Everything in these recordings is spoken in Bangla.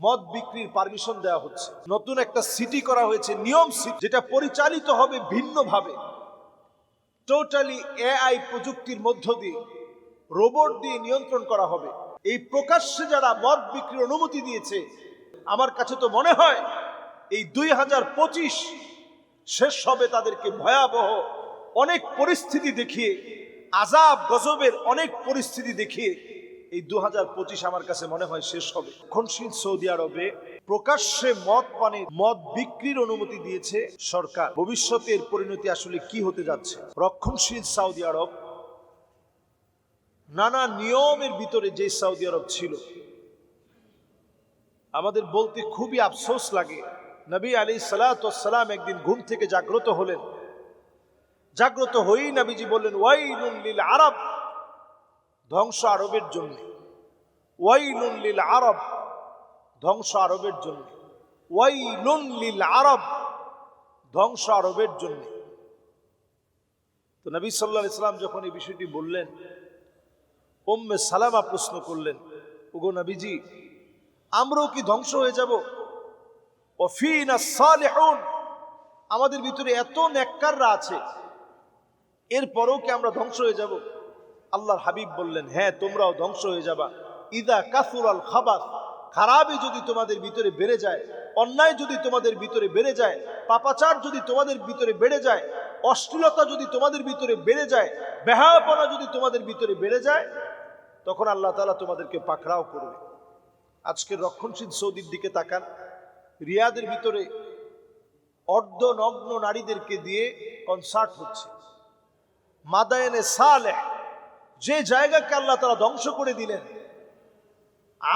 মদ বিক্রির পারমিশন দেওয়া হচ্ছে। নতুন একটা সিটি করা হয়েছে, নিয়ম সিটি যেটা পরিচালিত হবে ভিন্নভাবে। টোটালি এআই প্রযুক্তির মধ্য দিয়ে রোবট দিয়ে নিয়ন্ত্রণ করা হবে। এই প্রকাশ্যে যারা মদ বিক্রির অনুমতি দিয়েছে, আমার কাছে তো মনে হয় এই দুই হাজার পঁচিশ শেষ হবে তাদেরকে ভয়াবহ অনেক পরিস্থিতি দেখিয়ে আজাব গজবের অনেক পরিস্থিতি দেখিয়ে এই দু হাজার পঁচিশ আমার কাছে মনে হয় শেষ হবে। রক্ষণশীল সৌদি আরবে প্রকাশ্যে মদ পানে মদ বিক্রির অনুমতি দিয়েছে সরকার। ভবিষ্যতের পরিণতি আসলে কি হতে যাচ্ছে? রক্ষণশীল সৌদি আরব নানা নিয়মের ভিতরে যে সৌদি আরব ছিল, আমাদের বলতে খুবই আফসোস লাগে। নবী আলী সালাম একদিন ঘুম থেকে জাগ্রত হলেন। জাগ্রত হয়েই নবীজি বললেন লিল আরব। ধ্বংস আরবের জন্য। ওয়াইলুন লিল আরব, ধ্বংস আরবের জন্য। ওয়াইলুন লিল আরব, ধ্বংস আরবের জন্য। তো নবী সাল্লাহ ইসলাম যখন এই বিষয়টি বললেন ওম্মে সালামা প্রশ্ন করলেন, ওগো নবীজি, আমরাও কি ধ্বংস হয়ে যাব? আমাদের ভিতরে এত নেককাররা আছে, এরপরেও কি আমরা ধ্বংস হয়ে যাব? আল্লাহর হাবিব বললেন হ্যাঁ তোমরাও ধ্বংস হয়ে যাবা। ইদা কাসুর আল খাবাস, খারাপই যদি তোমাদের ভিতরে বেড়ে যায়, অন্যায় যদি তোমাদের ভিতরে বেড়ে যায়, পাপাচার যদি তোমাদের ভিতরে বেড়ে যায়, অশ্লীলতা যদি তোমাদের ভিতরে বেড়ে যায়, বেহায়াপনা যদি তোমাদের ভিতরে বেড়ে যায়, তখন আল্লাহ তালা তোমাদেরকে পাকড়াও করবে। আজকের রক্ষণশীল সৌদির দিকে তাকান। রিয়াদের ভিতরে অর্ধনগ্ন নারীদেরকে দিয়ে কনসার্ট হচ্ছে। মাদায়নে সালে যে জায়গাকে আল্লাহ তারা ধ্বংস করে দিলেন,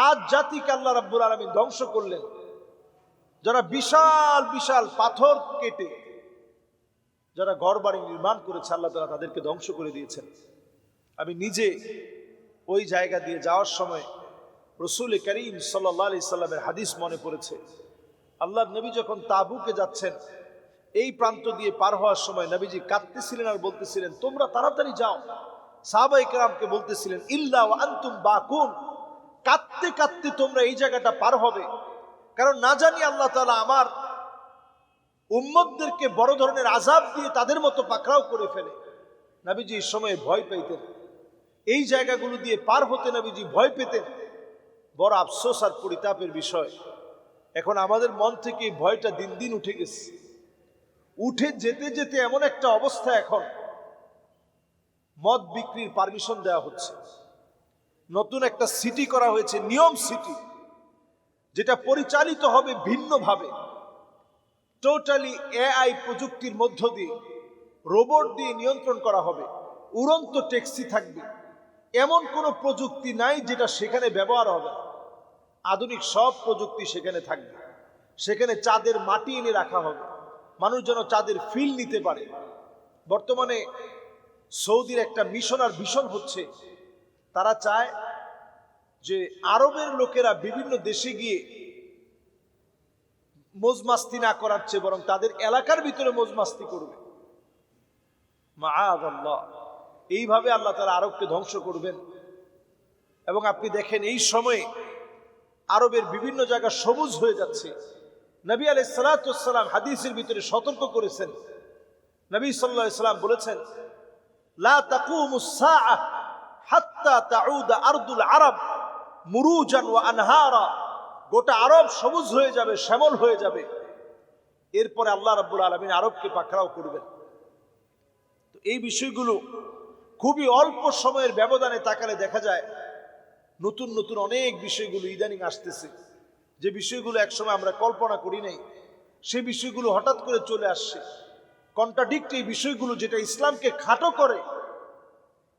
আজ জাতিকে আল্লাহ রাব্বুল আলমী ধ্বংস করলেন। যারা বিশাল বিশাল পাথর কেটে, যারা ঘর বাড়ি নির্মাণ করেছে, আল্লাহ তারা তাদেরকে ধ্বংস করে দিয়েছেন। আমি নিজে ওই জায়গা দিয়ে যাওয়ার সময় রসুল করিম সাল্লাহ আলি সাল্লামের হাদিস মনে পড়েছে। আল্লাহ নবী যখন তাবুকে যাচ্ছেন, এই প্রান্ত দিয়ে পার হওয়ার সময় নবীজি কাঁদতেছিলেন আর বলতেছিলেন, তোমরা তাড়াতাড়ি যাও। সাহাবা বলতেছিলেন, ইল্লা আনতুম বাকুন। কাঁদতে কাঁদতে তোমরা এই জায়গাটা পার হবে। কারণ না জানি আল্লাহ তাআলা আমার উম্মতদেরকে বড় ধরনের আজাব দিয়ে তাদের মতো পাকড়াও করে ফেলে। নাবিজি এই সময়ে ভয় পাইতেন। এই জায়গাগুলো দিয়ে পার হতে নাবিজি ভয় পেতেন। বড় আফসোস আর পরিতাপের বিষয়। এখন আমাদের মন থেকে ভয়টা দিন দিন উঠে গেছে। উঠে যেতে যেতে এমন একটা অবস্থা এখন। মদ বিক্রির পারমিশন দেওয়া হচ্ছে। নতুন একটা সিটি করা হয়েছে, নিয়ম সিটি যেটা পরিচালিত হবে ভিন্নভাবে। টোটালি এআই প্রযুক্তির মধ্য দিয়ে রোবট দিয়ে নিয়ন্ত্রণ করা হবে। উড়ন্ত ট্যাক্সি থাকবে। এমন কোনো প্রযুক্তি নাই যেটা সেখানে ব্যবহার হবে আধুনিক সব প্রযুক্তি সেখানে থাকবে। সেখানে চাঁদের মাটি এনে রাখা হবে। মানুষ যেন চাঁদের ফিল নিতে পারে। বর্তমানে সৌদির একটা মিশন আর ভীষণ হচ্ছে। তারা চায় যে আরবের লোকেরা বিভিন্ন দেশে গিয়ে মোজমাস্তি না করার চেয়ে বরং তাদের এলাকার ভিতরে মোজমাস্তি করবে। মাআদাল্লাহ। এইভাবে আল্লাহ তারা আরবকে ধ্বংস করবেন। এবং আপনি দেখেন এই সময়ে আরবের বিভিন্ন জায়গা সবুজ হয়ে যাচ্ছে। নবী আলাই সালাতাম হাদিসের ভিতরে সতর্ক করেছেন। নবী সাল্লাহ সাল্লাম বলেছেন লা তাকুমু সাআহ হাত্তা তাউদা আরদুল আরব মুরুজান ওয়া আনহারা। গোটা আরব সবুজ হয়ে যাবে, শ্যামল হয়ে যাবে। এরপরে আল্লাহ রাব্বুল আলমিন আরবকে পাকড়াও করবেন। তো এই বিষয়গুলো খুবই অল্প সময়ের ব্যবধানে তাকালে দেখা যায়, নতুন নতুন অনেক বিষয়গুলো ইদানিং আসতেছে। যে বিষয়গুলো একসময় আমরা কল্পনা করি নাই, সে বিষয়গুলো হঠাৎ করে চলে আসছে। কন্ট্রাডিক্ট এই বিষয়গুলো যেটা ইসলামকে খাটো করে,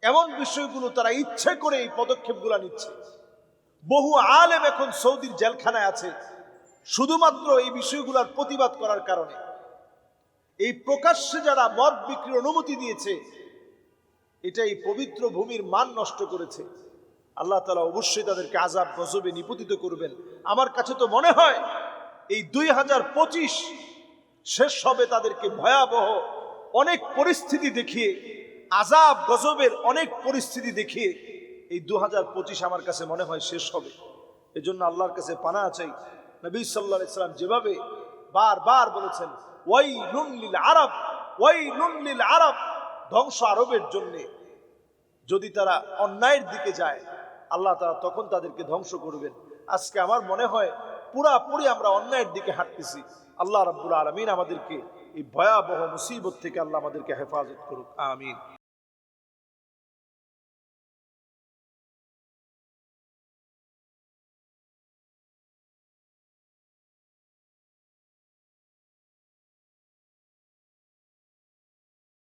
এমন বিষয়গুলো তারা ইচ্ছে করে এই পদক্ষেপগুলো নিচ্ছে। বহু আলেম এখন সৌদির জেলখানায় আছে, শুধুমাত্র এই বিষয়গুলোর প্রতিবাদ করার কারণে। এই প্রকাশ্যে যারা মদ বিক্রির অনুমতি দিয়েছে এটা এই পবিত্র ভূমির মান নষ্ট করেছে। আল্লাহ তালা অবশ্যই তাদেরকে আজাব গজবে নিপতিত করবেন। আমার কাছে তো মনে হয়, এই দুই হাজার পঁচিশ শেষ হবে তাদেরকে ভয়াবহ অনেক পরিস্থিতি দেখিয়ে আজাব গজবের অনেক পরিস্থিতি দেখিয়ে এই দু হাজার পঁচিশ আমার কাছে মনে হয় শেষ হবে। এজন্য আল্লাহর কাছে পানা চাই। নবী সাল্লাহ ইসলাম যেভাবে বারবার বলেছেন ওয়াই নুনলিল আরব ওয়াই নুনলিল আরব। ধ্বংস আরবের জন্যে যদি তারা অন্যায়ের দিকে যায়, আল্লাহ তারা তখন তাদেরকে ধ্বংস করবেন। আজকে আমার মনে হয় পুরাপুরি আমরা অন্যায়ের দিকে হাঁটতেছি। আল্লাহ রাব্বুল আলমিন আমাদেরকে এই ভয়াবহ মুসিবত থেকে আল্লাহ আমাদেরকে হেফাজত করুক। আমিন।